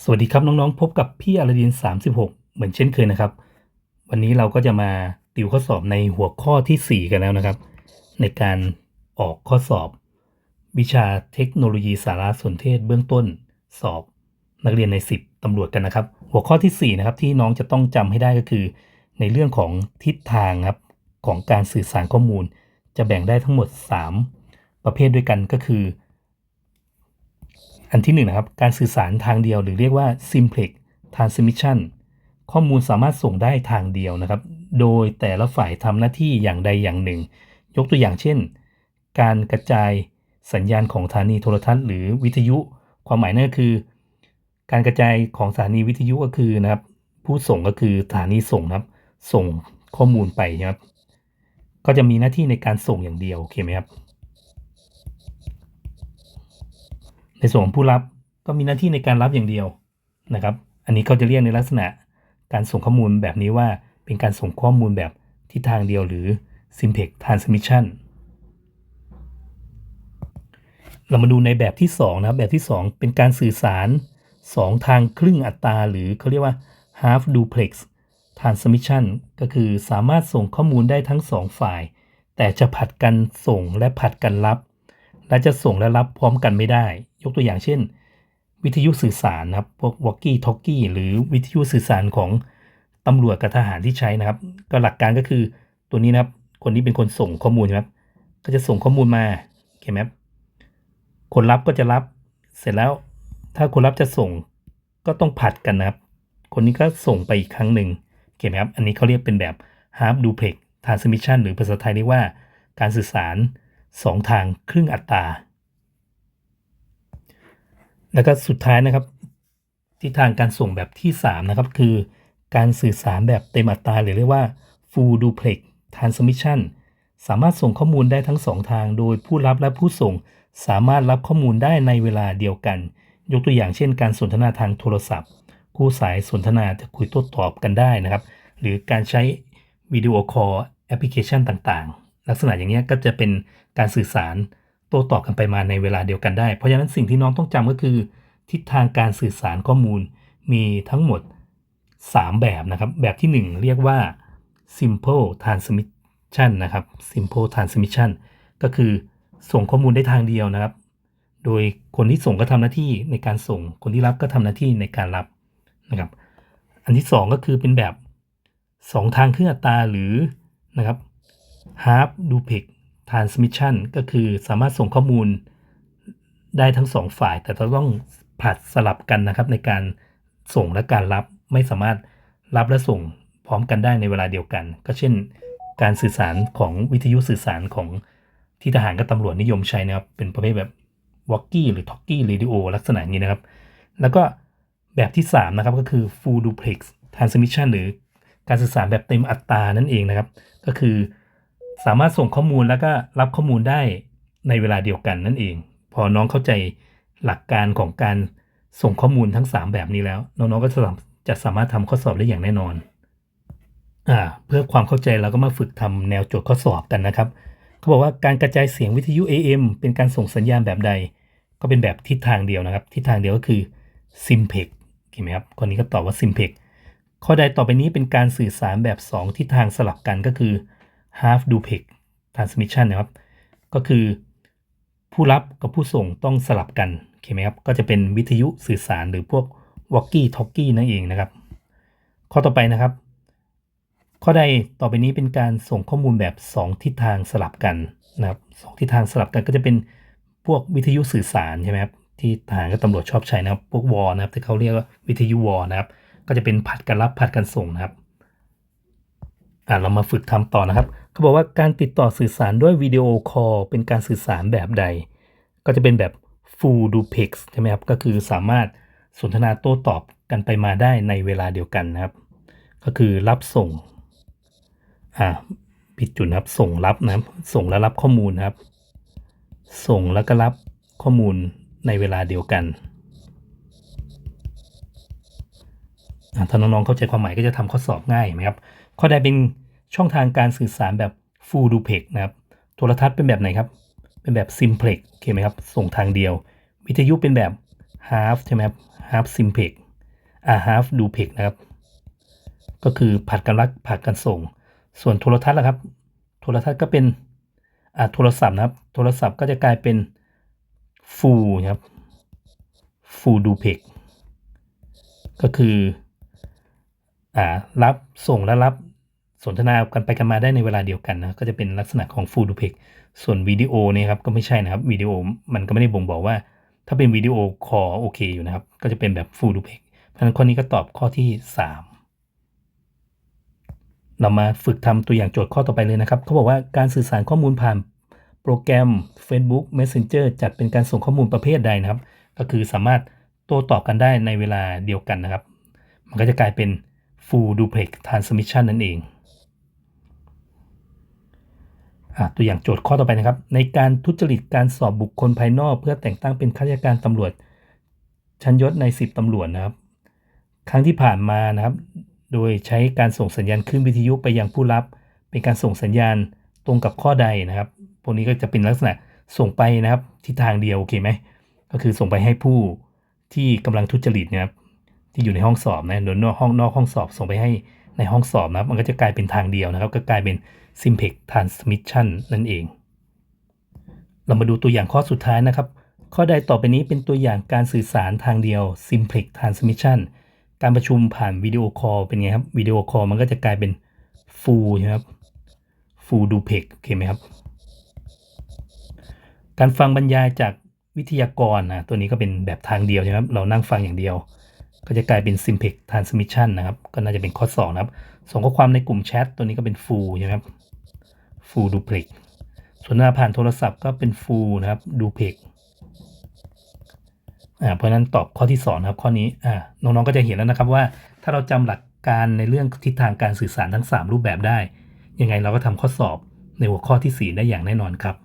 สวัสดีครับน้องๆ พบกับพี่อลาดิน 36 เหมือนเช่นเคยนะครับ วันนี้เราก็จะมาติวข้อสอบในหัวข้อทีสี่ 4 กันแล้วนะครับ ในการออกข้อสอบ วิชาเทคโนโลยีสารสนเทศเบื้องต้นสอบ นักเรียนใน 10ตำรวจกันนะครับ หัวข้อทีสี่ 4 นะครับที่น้องจะต้องจำให้ได้ก็คือ ในเรื่องของทิศทางครับของการสื่อสารข้อมูล จะแบ่งได้ทั้งหมด 3 ประเภทด้วยกันก็คือ อันที่หนึ่งนะครับ การสื่อสารทางเดียวหรือเรียกว่า simplex transmission ข้อมูลสามารถส่งได้ทางเดียวนะครับ โดยแต่ละฝ่ายทำหน้าที่อย่างใดอย่างหนึ่ง ยกตัวอย่างเช่น การกระจายสัญญาณของสถานีโทรทัศน์ หรือวิทยุ ความหมายนั่นก็คือ การกระจายของสถานีวิทยุก็คือนะครับ ผู้ส่งก็คือสถานีส่งนะครับ ส่งข้อมูลไปนะครับ ก็จะมีหน้าที่ในการส่งอย่างเดียวโอเคไหมครับ ในส่วนผู้รับก็มีหน้าที่ในการรับอย่างเดียวนะครับ อันนี้เขาจะเรียกในลักษณะการส่งข้อมูลแบบนี้ว่าเป็นการส่งข้อมูลแบบทิศทางเดียวหรือ simplex transmission เรามาดูในแบบที่2นะครับแบบที่ 2 เป็นการสื่อสาร 2 ทางครึ่งอัตรา หรือเขาเรียกว่า half duplex transmission ก็คือสามารถส่งข้อมูลได้ทั้ง 2 ฝ่าย แต่จะผัดกันส่งและผัดกันรับ และจะส่งและรับพร้อมกันไม่ได้ ยกตัวอย่างเช่น วิทยุสื่อสารนะครับพวก walkie talkie หรือวิทยุสื่อสารของตำรวจกับทหารที่ใช้นะครับ ก็หลักการก็คือตัวนี้นะครับ คนนี้เป็นคนส่งข้อมูลใช่ไหมครับ ก็จะส่งข้อมูลมาโอเคไหมครับคนรับก็จะรับเสร็จแล้ว ถ้าคนรับจะส่งก็ต้องผัดกันนะครับ คนนี้ก็ส่งไปอีกครั้งหนึ่งโอเคไหมครับ อันนี้เขาเรียกเป็นแบบ half duplex transmission หรือภาษาไทยเรียกว่าการสื่อสาร 2 ทางครึ่งอัตรา แล้วก็สุดท้ายนะครับ ทิศทางการส่งแบบที่ 3 นะครับ คือการสื่อสารแบบเต็มอัตราหรือเรียกว่า full duplex transmission สามารถส่งข้อมูลได้ทั้ง 2 ทาง โดยผู้รับและผู้ส่งสามารถรับข้อมูลได้ในเวลาเดียวกัน ยกตัวอย่างเช่น การสนทนาทางโทรศัพท์ คู่สายสนทนาจะคุยโต้ตอบกันได้นะครับ หรือการใช้วิดีโอคอลแอปพลิเคชันต่างๆ ลักษณะอย่างนี้ก็จะเป็นการสื่อสาร โต้ตอบกันไปมาในเวลาเดียวกันได้ เพราะฉะนั้นสิ่งที่น้องต้องจำก็คือ ทิศทางการสื่อสารข้อมูลมีทั้งหมด 3 แบบนะครับ แบบที่ 1 เรียกว่า simple transmission นะครับ simple transmission ก็คือส่งข้อมูลได้ทางเดียวนะครับ โดยคนที่ส่งก็ทำหน้าที่ในการส่ง คนที่รับก็ทำหน้าที่ในการรับนะครับ อันที่ 2 ก็คือเป็นแบบ 2 ทางเครื่องอัตราหรือนะครับ half duplex transmission ก็คือสามารถส่งข้อมูลได้ทั้ง2ฝ่าย แต่ต้องผลัดสลับกันนะครับในการส่งและการรับไม่สามารถรับและส่งพร้อมกันได้ในเวลาเดียวกัน ก็เช่น การสื่อสารของวิทยุสื่อสารของที่ทหารกับตำรวจนิยมใช้นะครับ เป็นประเภทแบบ walkie หรือ talkie radio ลักษณะนี้นะครับ แล้วก็แบบที่ 3 นะครับก็คือ full duplex transmission หรือการสื่อสารแบบเต็มอัตรานั่นเองนะครับ ก็คือ สามารถส่งข้อมูลแล้วก็รับข้อมูลได้ในเวลาเดียวกันนั่นเอง พอน้องเข้าใจหลักการของการส่งข้อมูลทั้ง 3 แบบนี้แล้ว น้องๆก็จะจะสามารถทำข้อสอบได้อย่างแน่นอนอ่าเพื่อความเข้าใจเราก็มาฝึกทำแนวโจทย์ข้อสอบกันนะครับเขาบอกว่าการกระจายเสียงวิทยุ AM เป็นการส่งสัญญาณแบบใด ก็เป็นแบบทิศทางเดียวนะครับ ทิศทางเดียวก็คือ simplex เห็นไหมครับคนนี้ก็ตอบว่า simplex ข้อใดต่อไปนี้เป็นการสื่อสารแบบ 2 ทิศทางสลับกันก็คือ half duplex transmission นะครับ ก็คือผู้รับกับผู้ส่งต้องสลับกันโอเคไหมครับ ก็จะเป็นวิทยุสื่อสารหรือพวก walkie talkie นั่นเองนะครับ ข้อต่อไปนะครับ ข้อใดต่อไปนี้เป็นการส่งข้อมูลแบบ 2 ทิศทางสลับกันนะครับสทิศทางสลับกันก็จะเป็นพวกวิทยุสื่อสารใช่ไหมครับที่ทหารกับตำรวจชอบใช้นะครับ พวกวอนะครับ ที่เขาเรียกว่าวิทยุวอนะครับ ก็จะเป็นผัดกันรับผัดกันส่งนะครับ อ่าเรามาฝึกทำต่อนะครับ เขาบอกว่าการติดต่อสื่อสารด้วยวิดีโอคอลเป็นการสื่อสารแบบใด ก็จะเป็นแบบ full duplex ใช่ไหมครับก็คือสามารถสนทนาโต้ตอบกันไปมาได้ในเวลาเดียวกันนะครับ ก็คือรับส่งอ่าผิดจุดนะครับส่งรับนะครับส่งและรับข้อมูลนะครับ ส่งแล้วก็รับข้อมูลในเวลาเดียวกันถ้าน้องๆเข้าใจความหมายก็จะทำข้อสอบง่ายไหมครับ ข้อใดเป็น ช่องทางการสื่อสารแบบ full duplex นะครับโทรทัศน์เป็นแบบไหนครับ เป็นแบบ simplex โอเคไหมครับ ส่งทางเดียว วิทยุเป็นแบบ half ใช่ไหมครับ half simplex a half duplex นะครับ ก็คือผัดกันรับผัดกันส่ง ส่วนโทรทัศน์ล่ะครับ โทรทัศน์ก็เป็นอ่าโทรศัพท์นะครับ โทรศัพท์ก็จะกลายเป็น full นะครับ full duplex ก็คืออ่ารับส่งและรับ สนทนากันไปกันมาได้ในเวลาเดียวกันนะก็จะเป็นลักษณะของ full duplex ส่วนวิดีโอเนี่ยครับก็ไม่ใช่นะครับวิดีโอมันก็ไม่ได้บ่งบอกว่า ถ้าเป็นวิดีโอคอลโอเคอยู่นะครับ ก็จะเป็นแบบ full duplex เพราะฉะนั้นข้อนี้ก็ตอบข้อที่ 3 เรามาฝึกทำตัวอย่างโจทย์ข้อต่อไปเลยนะครับเขาบอกว่าการสื่อสารข้อมูลผ่านโปรแกรม Facebook Messenger จัดเป็นการส่งข้อมูลประเภทใดนะครับ ก็คือสามารถโต้ตอบกันได้ในเวลาเดียวกันนะครับ มันก็จะกลายเป็น full duplex transmission นั่นเองอะ ตัวอย่างโจทย์ข้อต่อไปนะครับ ในการทุจริตการสอบบุคคลภายนอกเพื่อแต่งตั้งเป็นข้าราชการตำรวจ ชั้นยศใน 10ตำรวจนะครับ ครั้งที่ผ่านมานะครับ โดยใช้การส่งสัญญาณขึ้นวิทยุไปยังผู้รับ เป็นการส่งสัญญาณตรงกับข้อใดนะครับพวกนี้ก็จะเป็นลักษณะส่งไปนะครับทิศทางเดียวโอเคไหมก็คือส่งไปให้ผู้ที่กำลังทุจริตนะครับที่อยู่ในห้องสอบนะโดยนอกห้องนอกห้องสอบ ส่งไปให้ในห้องสอบนะครับ มันก็จะกลายเป็นทางเดียวนะครับ ก็กลายเป็น Simplex Transmission นั่นเอง เรามาดูตัวอย่างข้อสุดท้ายนะครับ ข้อใดต่อไปนี้เป็นตัวอย่างการสื่อสารทางเดียว Simplex Transmission การประชุมผ่านวิดีโอคอลเป็นไงครับวิดีโอคอลมันก็จะกลายเป็น Full ใช่ไหมครับ Full Duplex โอเคไหมครับ การฟังบรรยายจากวิทยากรนะตัวนี้ก็เป็นแบบทางเดียวใช่ไหมครับเรานั่งฟังอย่างเดียว ก็จะกลายเป็น Simplex Transmission นะครับ ก็น่าจะเป็นข้อ2นะครับส่งข้อความในกลุ่มแชทตัวนี้ก็เป็น Full ใช่ไหมครับ Full Duplex ส่วนหน้าผ่านโทรศัพท์ก็เป็น Full นะครับ Duplex อ่าเพราะนั้นตอบข้อที่2นะครับข้อนี้อ่าน้องๆก็จะเห็นแล้วนะครับว่า ถ้าเราจำหลักการในเรื่องทิศทางการสื่อสารทั้ง 3 รูปแบบได้ ยังไงเราก็ทำข้อสอบในหัวข้อทีสี่4 ได้อย่างแน่นอนครับ